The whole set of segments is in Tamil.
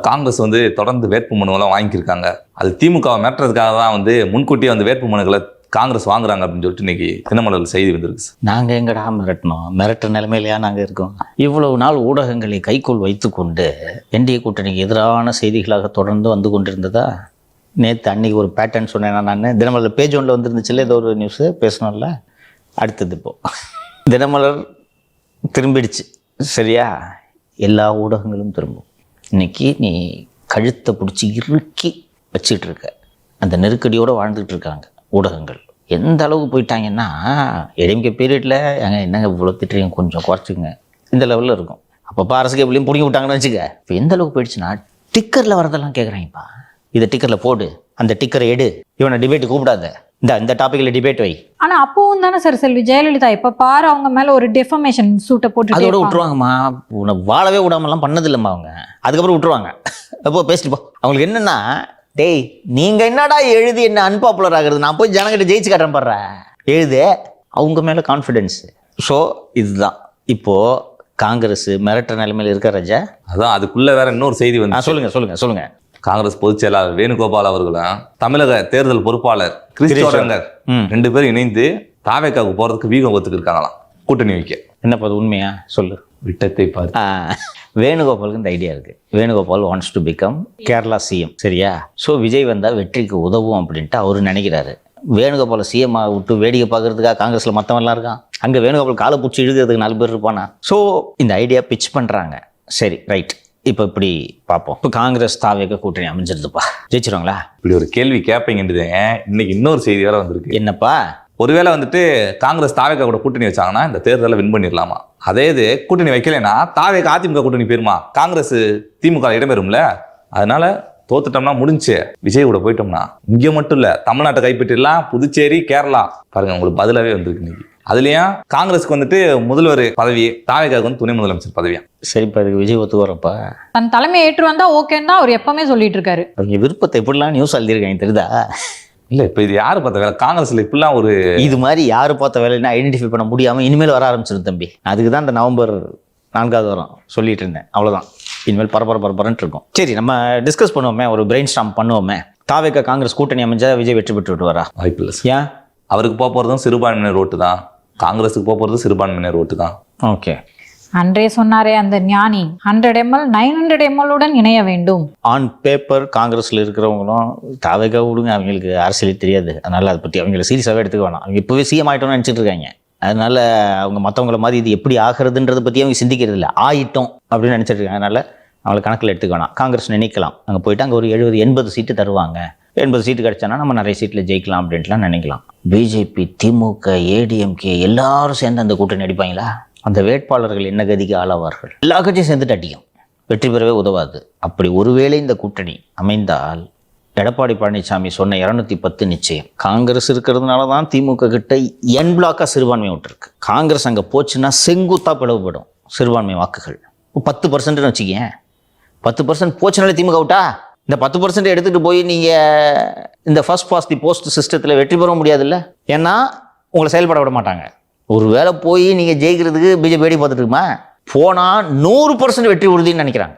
காங்கிரஸ் வந்து தொடர்ந்து வேட்பு மனுவெல்லாம் வாங்கியிருக்காங்க. அது திமுகவை மிரட்டுறதுக்காக தான் வந்து முன்கூட்டியே வந்து வேட்பு மனுக்களை காங்கிரஸ் வாங்குறாங்க அப்படின்னு சொல்லிட்டு இன்னைக்கு தினமலர் செய்தி வந்திருக்கு சார். நாங்கள் எங்கடா மிரட்டணும்? மிரட்டுற நிலைமையிலையா நாங்கள் இருக்கோம்? இவ்வளவு நாள் ஊடகங்களை கைக்குள் வைத்துக்கொண்டு என்டிஏ கூட்டணிக்கு எதிரான செய்திகளாக தொடர்ந்து வந்து கொண்டிருந்ததா? நேற்று அன்னைக்கு ஒரு பேட்டர்ன் சொன்னேன்னா நான்? தினமலர் பேஜ் ஒன்றில் வந்துருந்துச்சுல்ல ஏதோ ஒரு நியூஸு பேசணும்ல அடுத்தது இப்போ. தினமலர் திரும்பிடுச்சு. சரியா? எல்லா ஊடகங்களும் திரும்பும். இன்னைக்கு நீ கழுத்தை பிடிச்சி இறுக்கி வச்சிட்டு இருக்க அந்த நெருக்கடியோடு வாழ்ந்துக்கிட்டு இருக்காங்க ஊடகங்கள். எந்த அளவுக்கு போயிட்டாங்கன்னா எடிஎம்கே பீரியடில் ஏங்க என்னங்க இவ்வளோ திட்டுறீங்க? கொஞ்சம் குறைச்சிங்க இந்த லெவலில் இருக்கும். அப்பப்போ அரசுக்கு எப்படியும் பிடிங்கி விட்டாங்கன்னு வச்சுக்க. இப்போ எந்த அளவுக்கு போயிடுச்சுன்னா டிக்கரில் வரதெல்லாம் கேட்குறாங்கப்பா இதை டிக்கரில் போடு. அந்த டிக்கரை எடு. இவனை டிபேட்டு கூப்பிடாத. இந்த இந்த டாப்பிக்கில் டிபேட் வை. ஆனா அப்பவும் தானே சார் செல்வி ஜெயலலிதா இப்ப பாரு அவங்க மேல ஒரு டெஃபமேஷன் சூட்டை போட்டு அதோட விட்டுருவாங்கம்மா. உன்னை வாழவே விடாமலாம் பண்ணதில்லைம்மா அவங்க. அதுக்கப்புறம் விட்டுருவாங்க. அப்போ பேசிட்டு போ. அவங்களுக்கு என்னன்னா டேய் நீங்க என்னடா எழுதி என்ன அன்பாப்புலர் ஆகுறது? நான் போய் ஜனங்கிட்ட ஜெயிச்சு காட்டுறேன் பாடுற எழுது அவங்க மேல கான்ஃபிடென்ஸ் ஸோ இதுதான். இப்போ காங்கிரஸ் மிரட்டுற நிலைமையில இருக்க ராஜா. அதான் அதுக்குள்ள வேற இன்னொரு செய்தி வந்து சொல்லுங்க சொல்லுங்க சொல்லுங்க. காங்கிரஸ் பொதுச் செயலாளர் வேணுகோபால் அவர்களும் தமிழக தேர்தல் பொறுப்பாளர் கிறிஸ்தோரங்கர் ம். ரெண்டு பேரும் இணைந்து தாவேக்காவுக்கு போறதுக்கு வீகம் ஒத்துக்கு இருக்காங்களாம். கூட்டணி வைக்க. என்னப்பா அது உண்மையா? சொல்லு. விட்டத்தை பார்த்து வேணுகோபாலுக்கு இந்த ஐடியா இருக்கு. Venugopal wants to become Kerala CM சரியா? ஸோ விஜய் வந்தால் வெற்றிக்கு உதவும் அப்படின்ட்டு அவரு நினைக்கிறாரு. வேணுகோபாலை சிஎம் விட்டு வேடிக்கை பார்க்கறதுக்காக காங்கிரஸில் மற்றவன்லாம் இருக்கான். அங்கே வேணுகோபால் காலை பிடிச்சி இழுக்கிறதுக்கு நாலு பேர் இருப்பானா? ஸோ இந்த ஐடியா பிச் பண்ணுறாங்க சரி ரைட் இப்போ இப்படி பார்ப்போம்? இப்போ காங்கிரஸ் தாவேக கூட்டணி அமைஞ்சிருதுப்பா. ஜெயிச்சிருவாங்களா? இப்படி ஒரு கேள்வி கேட்பீங்கன்றது இன்னைக்கு இன்னொரு செய்தி வேற வந்திருக்கு. என்னப்பா? ஒருவேளை வந்துட்டு காங்கிரஸ் தாவேக்கா கூட கூட்டணி வச்சாங்கன்னா இந்த தேர்தலில் வின் பண்ணிடலாமா அதே இது கூட்டணி வைக்கலைன்னா தாவேக்கா அதிமுக கூட்டணி போயிருமா? காங்கிரஸ் திமுக இடம்பெறும்ல அதனால தோத்துட்டோம்னா முடிஞ்சு. விஜய் கூட போயிட்டோம்னா. இங்க மட்டும் இல்ல தமிழ்நாட்டை கைப்பற்றிடலாம். புதுச்சேரி கேரளா. பாருங்க உங்களுக்கு பதிலாவே வந்திருக்கு இன்னைக்கு. அதுலயும் காங்கிரஸ்க்கு வந்துட்டு முதல்வர் பதவி தாவேக்காவுக்கு வந்து துணை முதலமைச்சர் பதவியா? சரிப்பா இதுக்கு விஜய் ஒத்து வரப்பா தன் தலைமை ஏற்று வந்தா ஓகேன்னு தான் அவர் எப்பவுமே சொல்லிட்டு இருக்காரு. அவங்க விருப்பத்தை எப்படிலாம் நியூஸ் எழுதியிருக்காங்க தெரியுதா? இல்ல இப்ப இது யாரு பார்த்த வேலை? காங்கிரஸ்ல இப்படிலாம் ஒரு இது மாதிரி யாரு பார்த்த வேலைன்னு ஐடென்டிஃபை பண்ண முடியாம இனிமேல் வர ஆரம்பிச்சிடும் தம்பி. அதுக்கு தான் இந்த நவம்பர் நான்காவது வாரம் சொல்லிட்டு இருந்தேன். அவ்வளவுதான். இனிமேல் பரபர பரபரன்ட்டு இருக்கும். சரி நம்ம டிஸ்கஸ் பண்ணுவோமே ஒரு பிரெயின் ஸ்டாம் பண்ணுவோமே. தாவேக்க காங்கிரஸ் கூட்டணி அமைஞ்சா விஜய் வெற்றி பெற்று விட்டு வரா வாய்ப்பு இல்லை. ஏன்? அவருக்கு போக போறதும் சிறுபான்மையினர் ஓட்டு தான். காங்கிரஸுக்கு போக போறதும் சிறுபான்மையினர் ஓட்டு தான் ஓகே. அன்றே சொன்னாரே அந்த ஞானி. Hundred ml nine hundred ml உடன் இணைய வேண்டும். ஆன் பேப்பர் காங்கிரஸ்ல இருக்கிறவங்களும் தாவேக்கா விடுங்க அவங்களுக்கு அரசியலே தெரியாது. அதனால அதை பத்தி அவங்கள சீரியஸாகவே எடுத்துக்க வேணாம். அவங்க இப்போவே சிஎம் ஆயிட்டோம்னு நினச்சிட்டு இருக்காங்க. அதனால அவங்க மற்றவங்கள மாதிரி இது எப்படி ஆகிறதுன்றதை பற்றி அவங்க சிந்திக்கிறது இல்லை. ஆயிட்டோம் அப்படின்னு நினச்சிட்டு இருக்காங்க. அதனால அவங்களை கணக்கில் எடுத்துக்க வேணாம். காங்கிரஸ் நினைக்கலாம். அங்கே போயிட்டு அங்கே ஒரு எழுபது எண்பது சீட்டு தருவாங்க. எண்பது சீட்டு கிடைச்சானா நம்ம நிறைய சீட்டில் ஜெயிக்கலாம் அப்படின்ட்டுலாம் நினைக்கலாம். பிஜேபி திமுக ஏடிஎம்கே எல்லாரும் சேர்ந்து அந்த கூட்டணி அடிப்பாங்களா? அந்த வேட்பாளர்கள் என்ன கதிக்கு ஆளாவார்கள்? எல்லா கட்சியும் சேர்ந்துட்டு அடிக்கும். வெற்றி பெறவே உதவாது. அப்படி ஒருவேளை இந்த கூட்டணி அமைந்தால் எடப்பாடி பழனிசாமி சொன்ன இரநூத்தி பத்து நிச்சயம். காங்கிரஸ் இருக்கிறதுனால தான் திமுக கிட்ட என் பிளாக்காக சிறுபான்மை விட்டுருக்கு காங்கிரஸ் அங்கே போச்சுன்னா செங்குத்தா பிளவுபடும் சிறுபான்மை வாக்குகள். பத்து பர்சன்ட்னு வச்சுக்கேன் பத்து பர்சன்ட் போச்சுனாலே திமுக விட்டா இந்த பத்து பர்சன்ட் எடுத்துகிட்டு போய் நீங்கள் இந்த ஃபர்ஸ்ட் பாஸ்ட் தி போஸ்ட் சிஸ்டத்தில் வெற்றி பெற முடியாதுல்ல? ஏன்னா உங்களை செயல்பட விட மாட்டாங்க. ஒரு வேளை போய் நீங்கள் ஜெயிக்கிறதுக்கு பிஜேபி வேடி பார்த்துட்டு இருக்குமா? போனால் நூறு பர்சன்ட் வெற்றி உறுதின்னு நினைக்கிறாங்க.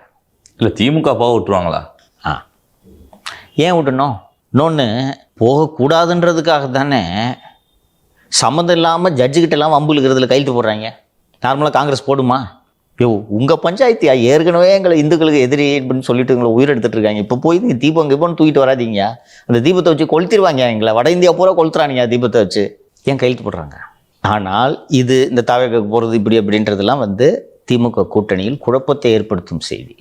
இல்ல திமுக போக விட்டுருவாங்களா? ஆ. ஏன் விட்டணும்? இன்னொன்று போகக்கூடாதுன்றதுக்காக தானே சம்மந்தம் இல்லாமல் ஜட்ஜுக்கிட்டலாம் வம்பு இழுக்கிறதுல கையெழுத்து போடுறாங்க. நார்மலாக காங்கிரஸ் போடுமா? யோ உங்கள் பஞ்சாயத்தியா? ஏற்கனவே எங்களை இந்துக்களுக்கு எதிரி அப்படின்னு சொல்லிட்டு எங்களை உயிர் எடுத்துட்டு இருக்காங்க. இப்போ போய் நீங்கள் தீபம் கிபம் தூக்கிட்டு வராதீங்க அந்த தீபத்தை வச்சு கொளுத்திடுவாங்க எங்களை. வட இந்தியா பூரா கொளுத்துறானுங்க தீபத்தை வச்சு. ஏன் கையெழுத்து போடுறாங்க? ஆனால் இது இந்த தாவேக்கு போகிறது இப்படி அப்படின்றதெல்லாம் வந்து திமுக கூட்டணியில் குழப்பத்தை ஏற்படுத்தும் செய்தி.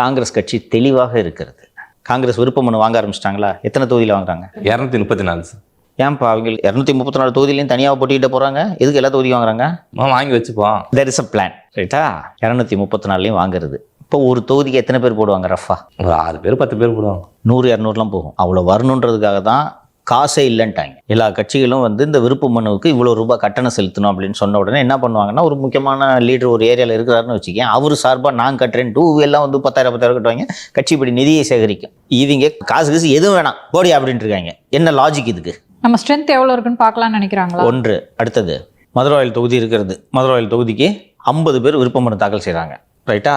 காங்கிரஸ் கட்சி தெளிவாக இருக்கிறது. காங்கிரஸ் விருப்பம் ஒன்று வாங்க ஆரம்பிச்சிட்டாங்களா? எத்தனை தொகுதியில் வாங்குறாங்க? இரநூத்தி முப்பத்தி நாலு சார். ஏன்ப்பா அவங்க இரநூத்தி முப்பத்தி நாலு தொகுதியிலையும் தனியாக போட்டிக்கிட்டு போகிறாங்க எதுக்கு எல்லா தொகுதியும் வாங்குறாங்க? வாங்கி வச்சுப்போம். தெர் இஸ் அ பிளான் ரைட்டா இரநூத்தி முப்பத்தி நாலுலையும் வாங்குறது. இப்போ ஒரு தொகுதிக்கு எத்தனை பேர் போடுவாங்க ரஃபா? ஒரு ஆறு பேர் பத்து பேர் போடுவாங்க. நூறு இரநூறுலாம் போகும். அவ்வளோ வரணுன்றதுக்காக தான் காசே இல்லைன்ட்டாங்க. எல்லா கட்சிகளும் வந்து இந்த விருப்ப மனுவுக்கு இவ்வளோ ரூபாய் கட்டணம் செலுத்தணும் அப்படின்னு சொன்ன உடனே என்ன பண்ணுவாங்கன்னா ஒரு முக்கியமான லீடர் ஒரு ஏரியாவில் இருக்கிறாருன்னு வச்சுக்கேன். அவர் சார்பாக நான் கட்டுறேன். டூ எல்லாம் வந்து பத்தாயிரம் பத்தாயிரம் கட்டுவாங்க. கட்சி இப்படி நிதியை சேகரிக்கும். இவங்க காசு காசு எதுவும் வேணாம். போடி அப்படின்ட்டு இருக்காங்க. என்ன லாஜிக் இதுக்கு? நம்ம ஸ்ட்ரென்த் எவ்வளோ இருக்குன்னு பார்க்கலாம்னு நினைக்கிறாங்களா? ஒன்று அடுத்தது மதுரவாயில் தொகுதி இருக்கிறது. மதுரவாயில் தொகுதிக்கு ஐம்பது பேர் விருப்ப மனு தாக்கல் செய்கிறாங்க ரைட்டா?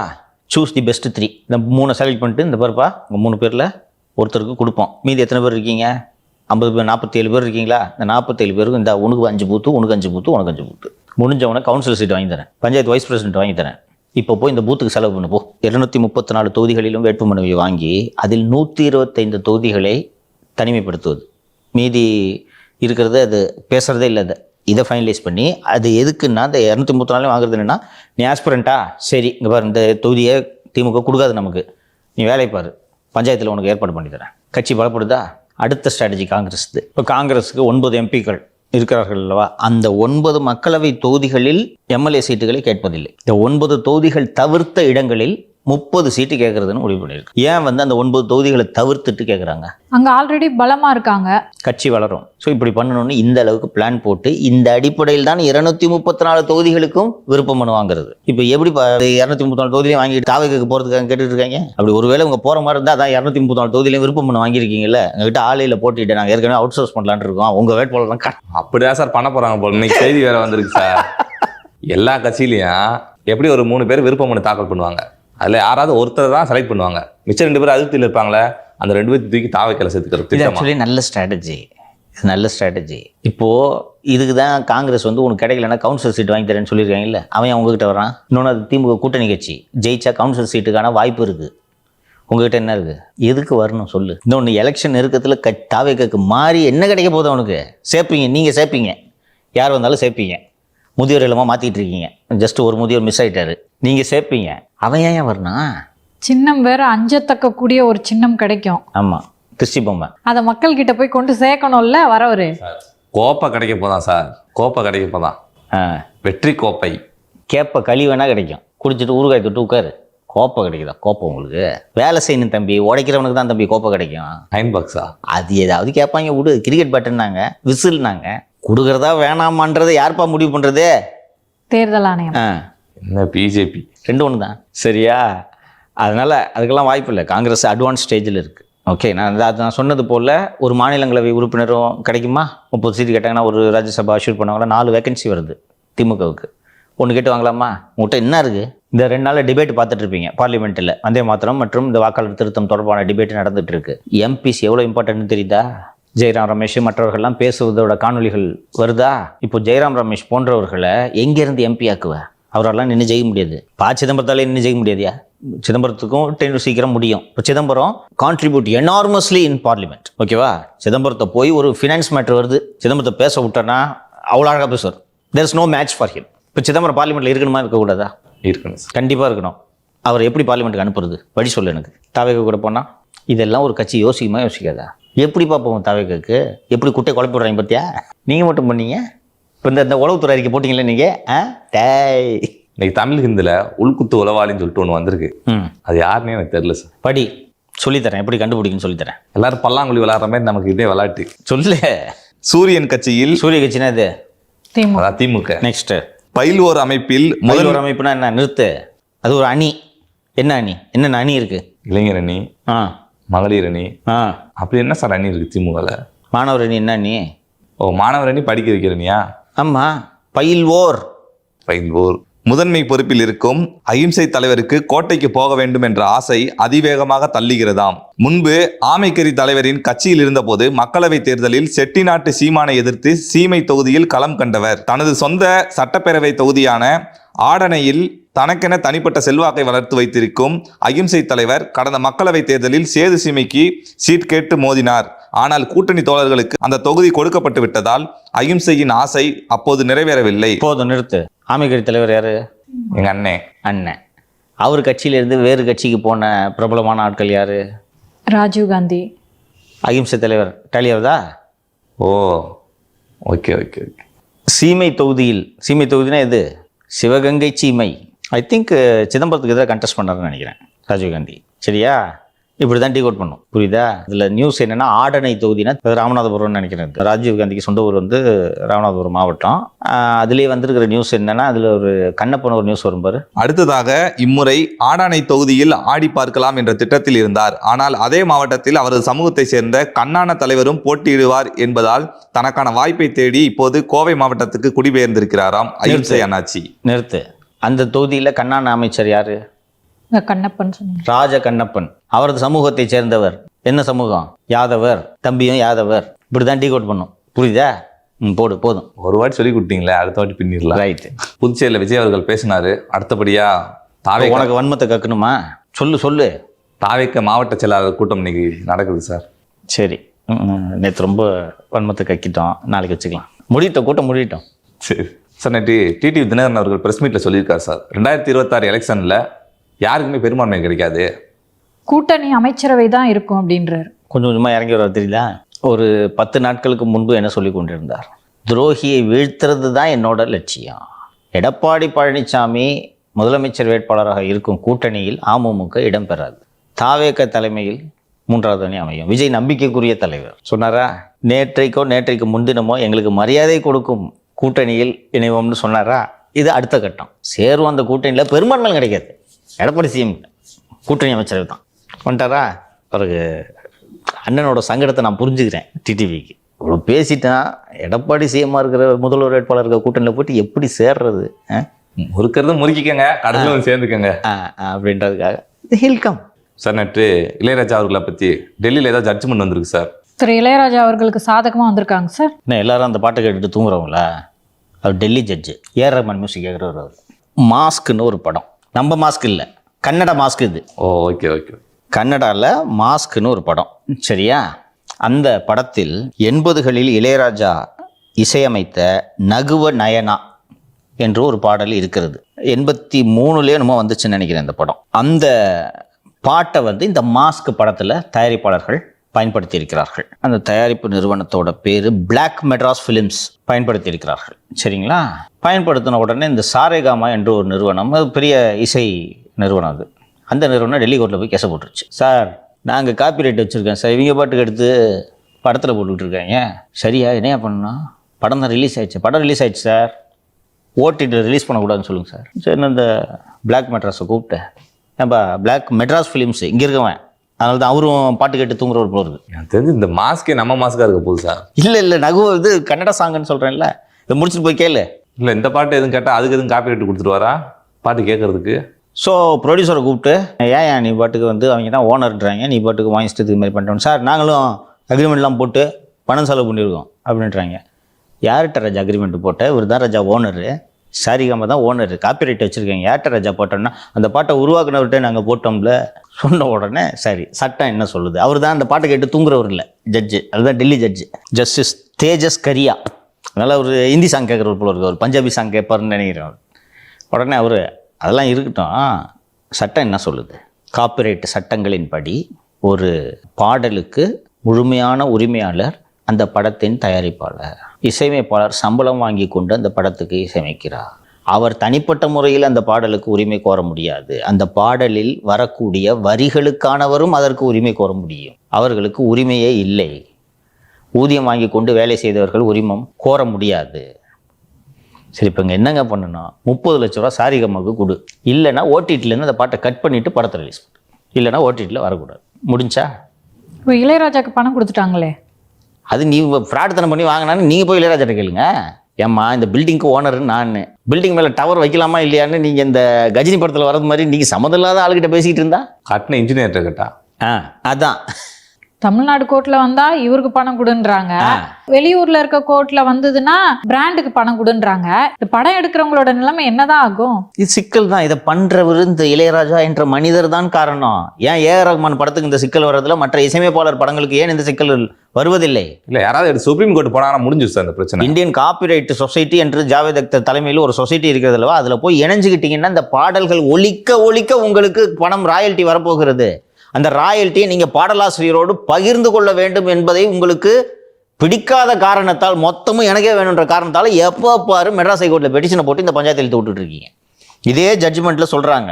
சூஸ் தி பெஸ்ட் த்ரீ இந்த மூணை செலக்ட் பண்ணிட்டு இந்த பேர்ப்பா உங்கள் மூணு பேரில் ஒருத்தருக்கு கொடுப்போம். மீதி எத்தனை பேர் இருக்கீங்க? ஐம்பது பேர் நாற்பத்தேழு பேர் இருக்கீங்களா? இந்த நாற்பத்தேழு பேருக்கு இந்த உனக்கு அஞ்சு பூத்து உனக்கு அஞ்சு பூத்து உனக்கு அஞ்சு பூத்து. முடிஞ்சவனை கவுன்சில் சீட் வாங்கி தரேன். பஞ்சாயத்து வைஸ் பிரசிடென்ட் வாங்கி தரேன். இப்போ போய் இந்த பூத்துக்கு செலவு பண்ணு போ. இருநூத்தி முப்பத்தி நாலு தொகுதிகளிலும் வேட்புமனுவை வாங்கி அதில் நூற்றி இருபத்தைந்து தொகுதிகளை தனிமைப்படுத்துவது. மீதி இருக்கிறது அது பேசுகிறதே இல்லை அது. இதை ஃபைனலைஸ் பண்ணி அது எதுக்குன்னா இந்த இரநூத்தி முப்பத்தி நாளையும் வாங்குறது என்னென்னா நீ ஆஸ்பிரண்ட்டா சரி இங்கே பாரு இந்த தொகுதியை திமுக கொடுக்காது நமக்கு. நீ வேலை பாரு. பஞ்சாயத்தில் உனக்கு ஏற்பாடு பண்ணி தரேன். கட்சி பலப்படுதா? அடுத்த ஸ்ட்ராட்டஜி காங்கிரஸ் இப்போ காங்கிரஸுக்கு ஒன்பது எம்பிக்கள் இருக்கிறார்கள் அல்லவா? அந்த ஒன்பது மக்களவை தொகுதிகளில் எம்எல்ஏ சீட்டுகளை கேட்பதில்லை. இந்த ஒன்பது தொகுதிகள் தவிர்த்த இடங்களில் முப்பது சீட்டு கேட்கறதுன்னு முடிவு பண்ணியிருக்கு ஏன் வந்து அந்த ஒன்பது தொகுதிகளை தவிர்த்துட்டு கேட்குறாங்க அங்க ஆல்ரெடி பலமா இருக்காங்க. கட்சி வளரும். ஸோ இப்படி பண்ணணும்னு இந்த அளவுக்கு பிளான் போட்டு இந்த அடிப்படையில் தான் இருநூத்தி முப்பத்தி நாலு தொகுதிகளுக்கும் விருப்பம் மனு வாங்குறது. இப்போ எப்படி இரநூத்தி முப்பத்தி நாலு தொகுதியிலையும் வாங்கிட்டு தாவைக்கு போகிறதுக்காக கேட்டுட்டு இருக்காங்க? அப்படி ஒருவேளை உங்க போகிற மாதிரி இருந்தால் அதான் இரநூத்தி முப்பத்தி நாலு தொகுதியிலையும் விருப்பம் மனு வாங்கியிருக்கீங்கல்ல? எங்ககிட்ட ஆலையில் போட்டிட்டு நாங்கள் ஏற்கனவே அவுட் சோர்ஸ் பண்ணலான்னு இருக்கோம். உங்கள் வேட்பாளர் தான் அப்படிதான் சார் பண்ண போறாங்க போல. இன்னைக்கு செய்தி வேற வந்திருக்கு சார். எல்லா கட்சியிலையும் எப்படி ஒரு மூணு பேர் விருப்ப மனு தாக்கல் பண்ணுவாங்க? அதுல யாராவது ஒருத்தர் தான் செலக்ட் பண்ணுவாங்க. மிச்சம் ரெண்டு பேர் அதிருப்தியில் இருப்பாங்களே அந்த ரெண்டு பேர் தூக்கி தாவைக்கல சேர்த்துக்கிறது இது ஆக்சுவலி நல்ல ஸ்ட்ராட்டஜி இது நல்ல ஸ்ட்ராட்டஜி இப்போது இதுக்கு தான் காங்கிரஸ் வந்து உனக்கு கிடைக்கலன்னா கவுன்சில் சீட் வாங்கி தரேன்னு சொல்லியிருக்காங்கல்ல அவன் உங்ககிட்ட வரான் இன்னொன்று அது திமுக கூட்டணி கட்சி. ஜெயிச்சா கவுன்சில் சீட்டுக்கான வாய்ப்பு இருக்குது உங்ககிட்ட என்ன இருக்குது எதுக்கு வரணும் சொல்லு. இன்னொன்று எலெக்ஷன் நெருக்கத்தில் க தாவேக்கு மாறி என்ன கிடைக்க போகுது அவனுக்கு? சேர்ப்பீங்க நீங்கள் சேர்ப்பீங்க யார் வந்தாலும் சேர்ப்பீங்க முதியோர் இல்லமாக மாற்றிட்டு இருக்கீங்க. ஜஸ்ட் ஒரு முதியோர் மிஸ் ஆயிட்டாரு. நீங்கள் சேர்ப்பீங்க. அவன் ஏன் வரணும் சின்னம் வேற அஞ்சத்தக்க கூடிய ஒரு சின்னம் கிடைக்கும். ஆமாம் திருச்சி பொம்மை. அதை மக்கள் கிட்ட போய் கொண்டு சேர்க்கணும்ல வரவரு? கோப்பை கிடைக்க போதான் சார்? கோப்பை கிடைக்க போதான் ஆ. வெற்றி கோப்பை. கேப்ப களி வேணா கிடைக்கும். குடிச்சிட்டு ஊறுகாய் தொட்டு உட்காரு. கோப்பை கிடைக்குதா? கோப்பை உங்களுக்கு? வேலை செய்யணும் தம்பி. உடைக்கிறவனுக்கு தான் தம்பி கோப்பை கிடைக்கும். அயன் பாக்ஸா அது ஏதாவது கேட்பாங்க விடு. கிரிக்கெட் பேட்டுன்னாங்க விசில்னாங்க கொடுக்குறதா வேணாமான்றதை யார்ப்பா முடிவு பண்ணுறது தேர்தல் ஆணையம். ஆ. என்ன பிஜேபி? ரெண்டு ஒன்று தான் சரியா? அதனால் அதுக்கெல்லாம் வாய்ப்பு இல்லை. காங்கிரஸ் அட்வான்ஸ் ஸ்டேஜில் இருக்குது ஓகே நான் அது- நான் சொன்னது போல் ஒரு மாநிலங்களவை உறுப்பினரும் கிடைக்குமா? முப்பது சீட்டு கேட்டாங்கன்னா ஒரு ராஜ்யசபா அஷ்யூர் பண்ணவங்களா? நாலு வேகன்சி வருது திமுகவுக்கு. ஒன்று கேட்டு வாங்கலாமா? உங்கள்கிட்ட என்ன இருக்குது இந்த ரெண்டு நாள் டிபேட் பார்த்துட்டு இருப்பீங்க. பார்லிமெண்ட்டில் வந்தே மாத்திரம் மற்றும் இந்த வாக்காளர் திருத்தம் தொடர்பான டிபேட் நடந்துட்டு இருக்கு. எம்பிஸ் எவ்வளோ இம்பார்ட்டன்ட்னு தெரியுதா? ஜெயராம் ரமேஷ் மற்றவர்கள்லாம் பேசுவதோட காணொளிகள் வருதா? இப்போ ஜெயராம் ரமேஷ் போன்றவர்களை எங்கேருந்து எம்பி ஆக்குவ? அவரெல்லாம் நின்று ஜெயிக்க முடியாது. பா சிதம்பரத்தாலே நின்று ஜெயிக்க முடியாதியா சிதம்பரத்துக்கும் டென் சீக்கிரம் முடியும். இப்போ Chidambaram contribute enormously in parliament ஓகேவா சிதம்பரத்தை போய் ஒரு ஃபினான்ஸ் மேட்டர் வருது. சிதம்பரத்தை பேச விட்டோன்னா அவ்வளோ அழகாக பேசுவார். There is no match for him இப்போ சிதம்பரம் பார்லிமெண்ட்டில் இருக்கணுமா இருக்கக்கூடாதா? இருக்கணும். கண்டிப்பாக இருக்கணும். அவர் எப்படி பார்லிமெண்ட்டுக்கு அனுப்புறது? வழி சொல்லு எனக்கு. தாவேக கூட போனால் இதெல்லாம் ஒரு கட்சி யோசிக்குமா யோசிக்காதா? எப்படி பார்ப்போம் தாவேக்கு எப்படி குட்டை குழப்பி விடுறாங்க பார்த்தியா நீங்கள் மட்டும் பண்ணீங்க. இப்போ இந்த இந்த உளவுத்துறை அறிக்கை போட்டிங்களே நீங்கள் ஆ? டேய். இன்னைக்கு தமிழ் ஹிந்தில் உள்குத்து உளவாளின்னு சொல்லிட்டு ஒன்று வந்திருக்கு. ம். அது யாருன்னே எனக்கு தெரியல சார். படி சொல்லித்தரேன். எப்படி கண்டுபிடிக்குன்னு சொல்லித்தரேன். எல்லாரும் பல்லாங்குழி விளையாடுற மாதிரி நமக்கு இதே விளையாட்டு. சொல்லு. சூரியன் கட்சியில் சூரிய கட்சினா இது? திமுக. திமுக. நெக்ஸ்ட்டு பயில்வோர் அமைப்பில் முதல் ஒரு அமைப்புனா என்ன? நிறுத்து. அது ஒரு அணி. என்ன அணி? என்னென்ன அணி இருக்குது இளைஞர் அணி. ஆ. மகளிர் அணி. ஆ. அப்படி என்ன சார் அணி இருக்கு திமுகவில் மாணவர் அணி என்ன அணி? ஓ மாணவர் அணி படிக்க வைக்கிற அணியா? ஆமாம் பயில்வோர் பயில்வோர் முதன்மை பொறுப்பில் இருக்கும் அகிம்சை தலைவருக்கு கோட்டைக்கு போக வேண்டும் என்ற ஆசை அதிவேகமாக தள்ளுகிறதாம். முன்பு ஆமைக்கறி தலைவரின் கட்சியில் இருந்தபோது மக்களவை தேர்தலில் செட்டிநாட்டு சீமானை எதிர்த்து சீமை தொகுதியில் களம் கண்டவர். தனது சொந்த சட்டப்பேரவை தொகுதியான ஆடனையில் தனக்கென தனிப்பட்ட செல்வாக்கை வளர்த்து வைத்திருக்கும் அகிம்சை தலைவர் கடந்த மக்களவை தேர்தலில் சேது சீமைக்கு சீட் கேட்டு மோதினார். ஆனால் கூட்டணி தோழர்களுக்கு அந்த தொகுதி கொடுக்கப்பட்டு விட்டதால் அகிம்சையின் ஆசை அப்போது நிறைவேறவில்லை. போதும் நிறுத்து. ஆமைக்கறி தலைவர் யாரு? எங்க அண்ணே. அண்ணன் அவர் கட்சியிலேருந்து வேறு கட்சிக்கு போன பிரபலமான ஆட்கள் யாரு? ராஜீவ் காந்தி. அகிம்சை தலைவர். டேலி வருதா ஓ ஓகே ஓகே ஓகே. சீமை தொகுதியில் சீமை தொகுதினா எது? சிவகங்கை சீமை. ஐ திங்க் சிதம்பரத்துக்கு எதிராக கண்டெஸ்ட் பண்ணாருன்னு நினைக்கிறேன் ராஜீவ்காந்தி சரியா? இப்படி தான் டீகோட் பண்ணும். புரியுதா? இதில் நியூஸ் என்னன்னா ஆடனை தொகுதினா ராமநாதபுரம்னு நினைக்கிறேன் ராஜீவ் காந்திக்கு சொந்த ஊர் வந்து ராமநாதபுரம் மாவட்டம். அதுலயே வந்திருக்கிற நியூஸ் என்னன்னா அதில் ஒரு கண்ணப்பன் ஒரு நியூஸ் வரும் பாரு. அடுத்ததாக இம்முறை ஆடானை தொகுதியில் ஆடி பார்க்கலாம் என்ற திட்டத்தில் இருந்தார். ஆனால் அதே மாவட்டத்தில் அவரது சமூகத்தை சேர்ந்த கண்ணான தலைவரும் போட்டியிடுவார் என்பதால் தனக்கான வாய்ப்பை தேடி இப்போது கோவை மாவட்டத்துக்கு குடிபெயர்ந்திருக்கிறாராம் அகிம்சை அண்ணாச்சி. நிறுத்து. அந்த தொகுதியில் கண்ணான அமைச்சர் யாரு? கண்ணப்பன் ராஜ கண்ணப்பன். அவரது சமூகத்தைச் சேர்ந்தவர். என்ன சமூகம்? யாதவர். தம்பியும் யாதவர். இப்படி தான் டீ கோட் பண்ணும். புரியுதா? ம் போடு போதும். ஒரு வாட்டி சொல்லி கொடுத்தீங்களே அடுத்த வாட்டி பின்னிடலாம். ரைட்டு புதுச்சேரியில் விஜய் அவர்கள் பேசினாரு. அடுத்தபடியா தாவே உனக்கு வன்மத்தை கக்கணுமா? சொல்லு சொல்லு. தாவேக்க மாவட்ட செயலாளர் கூட்டம் இன்னைக்கு நடக்குது சார். சரி. நேற்று ரொம்ப வன்மத்தை கக்கிட்டோம். நாளைக்கு வச்சுக்கலாம். முடிட்டோம் கூட்டம் முடிட்டோம் சரி. சார் நேற்று டிடி தினகரன் அவர்கள் பிரஸ் மீட்டில் சொல்லியிருக்காரு சார். ரெண்டாயிரத்தி இருபத்தாறு எலெக்ஷனில் யாருக்குமே பெரும்பான்மை கிடைக்காது. கூட்டணி அமைச்சரவை தான் இருக்கும் அப்படின்றாரு. கொஞ்சம் கொஞ்சமாக இறங்கி வர தெரியல ஒரு பத்து நாட்களுக்கு முன்பு என்ன சொல்லி கொண்டிருந்தார்? துரோகியை வீழ்த்துறது தான் என்னோட லட்சியம். எடப்பாடி பழனிசாமி முதலமைச்சர் வேட்பாளராக இருக்கும் கூட்டணியில் அமமுக இடம்பெறாது தாவேக தலைமையில் மூன்றாவது அணி அமையும். விஜய் நம்பிக்கைக்குரிய தலைவர். சொன்னாரா? நேற்றைக்கோ நேற்றைக்கு முன்தினமோ எங்களுக்கு மரியாதை கொடுக்கும் கூட்டணியில் இணைவோம்னு சொன்னாரா? இது அடுத்த கட்டம். சேரும் அந்த கூட்டணியில் பெரும்பான்மை கிடைக்காது. எடப்பாடி சிஎம் கூட்டணி அமைச்சரவை தான். வந்துட்டாரா? பிறகு அண்ணனோட சங்கடத்தை நான் புரிஞ்சுக்கிறேன் டிடிவிக்கு இவ்வளோ பேசிட்டான் எடப்பாடி சிஎம்மாக இருக்கிற முதல்வர் வேட்பாளர் இருக்கிற கூட்டணியில் போட்டு எப்படி சேர்றது? முறுக்கிறது முறுக்கிக்கங்க வந்து சேர்ந்துக்கங்க. அப்படின்றதுக்காக. ஹில்கம் சார் நேற்று இளையராஜா அவர்களை பற்றி டெல்லியில் ஏதாவது ஜட்ஜ்மெண்ட் வந்திருக்கு சார்? திரு இளையராஜா அவர்களுக்கு சாதகமா வந்திருக்காங்க சார். என்ன எல்லாரும் அந்த பாட்டை கேட்டுட்டு தூங்குறவங்களா? அவர் Delhi judge AR Rahman music கேட்குறவர் அவர் மாஸ்க்குன்னு ஒரு படம். நம்ம மாஸ்க் இல்லை. கன்னட மாஸ்க் இது. ஓகே ஓகே கன்னடாவில் மாஸ்க்னு ஒரு படம். சரியா? அந்த படத்தில் எண்பதுகளில் இளையராஜா இசையமைத்த நகுவ நயனா என்று ஒரு பாடல் இருக்கிறது. எண்பத்தி மூணுலேயே என்னமோ வந்துச்சுன்னு நினைக்கிறேன் இந்த படம். அந்த பாட்டை வந்து இந்த மாஸ்க் படத்தில் தயாரிப்பாளர்கள் பயன்படுத்தியிருக்கிறார்கள். அந்த தயாரிப்பு நிறுவனத்தோட பேர் பிளாக் மெட்ராஸ் ஃபிலிம்ஸ் பயன்படுத்தியிருக்கிறார்கள். சரிங்களா? பயன்படுத்தின உடனே இந்த சாரேகாமா என்ற ஒரு நிறுவனம் அது பெரிய இசை நிறுவனம் அது. அந்த நிறுவனம் டெல்லி கோர்ட்டில் போய் கேச போட்டுருச்சு. சார் நாங்கள் காப்பி ரைட் வச்சுருக்கேன் சார். இவங்க பாட்டுக்கு எடுத்து படத்தில் போட்டுக்கிட்டு இருக்காங்க. சரியா? என்னையா பண்ணணும்? படம் தான் ரிலீஸ் ஆயிடுச்சு. படம் ரிலீஸ் ஆயிடுச்சு சார். ஓடிடியில் ரிலீஸ் பண்ணக்கூடாதுன்னு சொல்லுங்கள் சார். சரி நான் இந்த பிளாக் மெட்ராஸை கூப்பிட்டேன். நம்ம பிளாக் மெட்ராஸ் ஃபிலிம்ஸ் இங்கே இருக்கவன். அதனால தான் அவரும் பாட்டு கேட்டு தூங்குறவர் போகிறது எனக்கு தெரிஞ்சு இந்த மாஸ்கே நம்ம மாஸ்காக இருக்க போகுது சார் இல்லை இல்லை நகு இது கன்னட சாங்குன்னு சொல்கிறேன்ல இதை முடிச்சுட்டு போய் கேளு. இல்லை இந்த பாட்டு எதுவும் கேட்டால் அதுக்கு எதுவும் காப்பி ரைட் கொடுத்துருவாரா பாட்டு கேட்கறதுக்கு ஸோ ப்ரொடியூசரை கூப்பிட்டு ஏன் நீ பாட்டுக்கு வந்து அவங்க தான் ஓனர்ன்றாங்க நீ பாட்டுக்கு வாங்கிட்டு இது மாதிரி பண்ணிட்டோம் சார் நாங்களும் அக்ரிமெண்ட்லாம் போட்டு பணம் செலவு பண்ணியிருக்கோம் அப்படின்றாங்க. யார்கிட்ட ராஜா அக்ரிமெண்ட் போட்ட? இவர் தான் ராஜா ஓனரு சாரிகாம தான் ஓனர் காப்பிரைட் வச்சுருக்கேன் ஏட்ட ராஜா போட்டோம்னா அந்த பாட்டை உருவாக்குனவர்கிட்ட நாங்கள் போட்டோம்ல சொன்ன உடனே சரி சட்டம் என்ன சொல்லுது? அவர் தான் அந்த பாட்டை கேட்டு தூங்குறவர் இல்லை ஜட்ஜு அதுதான் டெல்லி ஜட்ஜு ஜஸ்டிஸ் தேஜஸ் கரியா அதனால் ஒரு ஹிந்தி சாங் கேட்குறவர் போல இருக்கு. அவர் பஞ்சாபி சாங் கேட்பாருன்னு நினைக்கிறேன் அவர். உடனே அவர் அதெல்லாம் இருக்கட்டும். சட்டம் என்ன சொல்லுது? காப்பிரைட் சட்டங்களின்படி ஒரு பாடலுக்கு முழுமையான உரிமையாளர் அந்த படத்தின் தயாரிப்பாளர். இசையமைப்பாளர் சம்பளம் வாங்கி கொண்டு அந்த படத்துக்கு இசையமைக்கிறார். அவர் தனிப்பட்ட முறையில் அந்த பாடலுக்கு உரிமை கோர முடியாது. அந்த பாடலில் வரக்கூடிய வரிகளுக்கானவரும் அதற்கு உரிமை கோர முடியும். அவர்களுக்கு உரிமையே இல்லை. ஊதியம் வாங்கி கொண்டு வேலை செய்தவர்கள் உரிமம் கோர முடியாது. சரி இப்போ இங்கே என்னங்க பண்ணணும் முப்பது லட்ச ரூபா சாரிகம்மாவுக்கு கொடு. இல்லைன்னா ஓடிடிலேருந்து அந்த பாட்டை கட் பண்ணிவிட்டு படத்தை ரிலீஸ் பண்ணு. இல்லைன்னா ஓடிடியில் வரக்கூடாது. முடிஞ்சா? இப்போ இளையராஜாக்கு பணம் கொடுத்துட்டாங்களே. அது நீ ஃப்ராட்தனம் பண்ணி வாங்கினான்னு நீங்கள் போய் இளையராஜாட்ட கேளுங்க. ஏம்மா இந்த பில்டிங்க்கு ஓனர் நான். பில்டிங் மேலே டவர் வைக்கலாமா இல்லையான்னு நீங்கள் இந்த கஜினி படத்தில் வரது மாதிரி நீங்கள் சம்மந்தம் ஆளுகிட்ட பேசிக்கிட்டு இருந்தா? கட்டின இன்ஜினியர்கிட்ட கேட்டா. ஆ அதான். தமிழ்நாடு கோர்ட்ல வந்தா இவருக்கு பணம் கொடுன்றாங்க. வெளியூர்ல இருக்க கோர்ட்ல வந்ததுன்னா பிராண்டுக்கு பணம் கொடுன்றாங்க. இந்த படம் எடுக்கிறவங்களோட நிலைமை என்னதான் ஆகும்? இது சிக்கல் தான். இதை பண்றவர் இந்த இளையராஜா என்ற மனிதர் தான் காரணம். ஏன் ஏஆர் ரஹ்மான் படத்துக்கு இந்த சிக்கல் வர்றதுல மற்ற இசையமைப்பாளர் படங்களுக்கு ஏன் இந்த சிக்கல் வருவதில்லை? இல்லை யாராவது சுப்ரீம் கோர்ட் போனாங்கன்னா முடிஞ்சிச்சு சார் இந்த பிரச்சனை. இந்தியன் காப்பிரைட் சொசைட்டி என்று ஜாவேத் அக்தர் தலைமையில் ஒரு சொசைட்டி இருக்கிறது அல்லவா? அதில் போய் இணைஞ்சுக்கிட்டீங்கன்னா இந்த பாடல்கள் ஒலிக்க ஒலிக்க உங்களுக்கு பணம் ராயல்ட்டி வரப்போகிறது. அந்த ராயல்ட்டியை நீங்கள் பாடலாசிரியரோடு பகிர்ந்து கொள்ள வேண்டும் என்பதை உங்களுக்கு பிடிக்காத காரணத்தால் மொத்தமும் எனக்கே வேணுன்ற காரணத்தால் எப்போ பாரு மெட்ராஸ் ஹைகோர்ட்டில் பெட்டிஷனை போட்டு இந்த பஞ்சாயத்து இழுத்து விட்டுட்டு இருக்கீங்க இதே ஜட்ஜ்மெண்ட்டில் சொல்கிறாங்க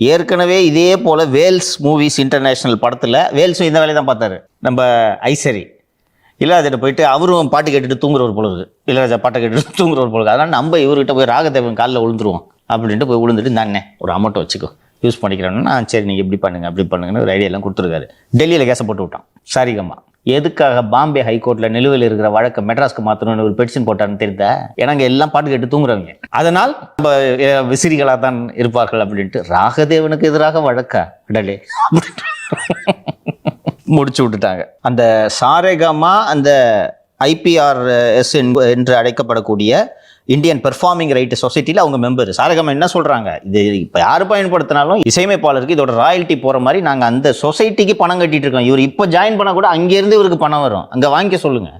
ஏற்கனவே இதே போல் வேல்ஸ் மூவிஸ் இன்டர்நேஷ்னல் படத்தில் வேல்ஸும் இந்த வேலையை தான் பார்த்தாரு. நம்ம ஐசரி. இல்லாதிட்ட போயிட்டு அவரும் பாட்டு கேட்டுட்டு தூங்குறவர் பொழுது இளையராஜா பாட்டை கேட்டுட்டு தூங்குறவர் பொழுது அதனால் நம்ம இவர்கிட்ட போய் ராகதேவன் காலில் விழுந்துருவோம். அப்படின்ட்டு போய் விழுந்துட்டு தானே ஒரு அமௌண்ட்டை வச்சுக்கோ. யூஸ் பண்ணிக்கிறேன்னா சரி நீங்கள் இப்படி பண்ணுங்கள் அப்படி பண்ணுங்கன்னு ஒரு ஐடியாலாம் கொடுத்துருக்காரு. டெல்லியில் கேஸை போட்டு விட்டான் சாரிகம்மா. எதுக்காக பாம்பே ஹைகோர்ட்ல நிலுவையில் இருக்கிற வழக்கை மெட்ராஸ்க்கு மாத்தணும்னு ஒரு பெட்டிஷன் போட்டான்னு தெரியுதா? ஏன்னா அங்க எல்லாம் பாட்டு கேட்டு தூங்குறவங்க அதனால் நம்ம விசிறிகளாக தான் இருப்பார்கள் அப்படின்ட்டு ராகதேவனுக்கு எதிராக வழக்கா? விடலே முடிச்சு விட்டுட்டாங்க. அந்த சாரேகமா அந்த ஐபிஆர்எஸ் என்று அழைக்கப்படக்கூடிய இந்தியன் பெர்ஃபார்மிங் ரைட் சொசைட்டியில் அவங்க மெம்பர் சாரகம் என்ன சொல்கிறாங்க இது இப்போ யார் பயன்படுத்தினாலும் இசையமைப்பாளருக்கு இதோட ராயல்ட்டி போகிற மாதிரி நாங்கள் அந்த சொசைட்டிக்கு பணம் கட்டிட்டு இருக்கோம். இவர் இப்போ ஜாயின் பண்ணால் கூட அங்கேருந்து இவருக்கு பணம் வரும். அங்கே வாங்கிக்க சொல்லுங்கள்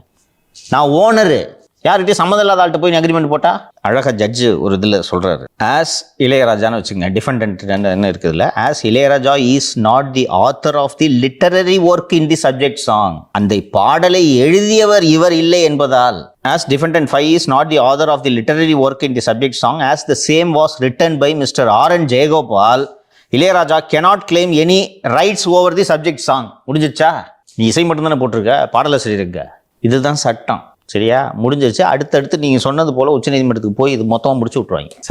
நான் ஓனரு யார்கிட்டயும் சம்மந்தம் இல்லாத ஆள்கிட்ட போய் அக்ரிமெண்ட் போட்டா? அழகா ஜட்ஜு ஒரு இதில் சொல்றாரு. ஆஸ் இளையராஜான்னு வச்சுக்கோங்க டிஃபெண்டன்ட் என்ன இருக்குதுல்ல as Ilaiyaraaja is not the author of the literary work in the subject song அந்த பாடலை எழுதியவர் இவர் இல்லை என்பதால் as defend five is not the author of the literary work in the subject song as the same was written by mister R N Jayagopal Ilaiyaraaja cannot claim any rights over the subject song முடிஞ்சிச்சா? நீ இசை மட்டும்தானே போட்டிருக்க? பாடலாசிரியர் இருக்க இதுதான் சட்டம். சரியா? முடிஞ்சிருச்சு. அடுத்தடுத்து நீங்கள் சொன்னது போல் உச்சநீதிமன்றத்துக்கு போய் இது மொத்தமாக முடிச்சு விட்ருவாங்க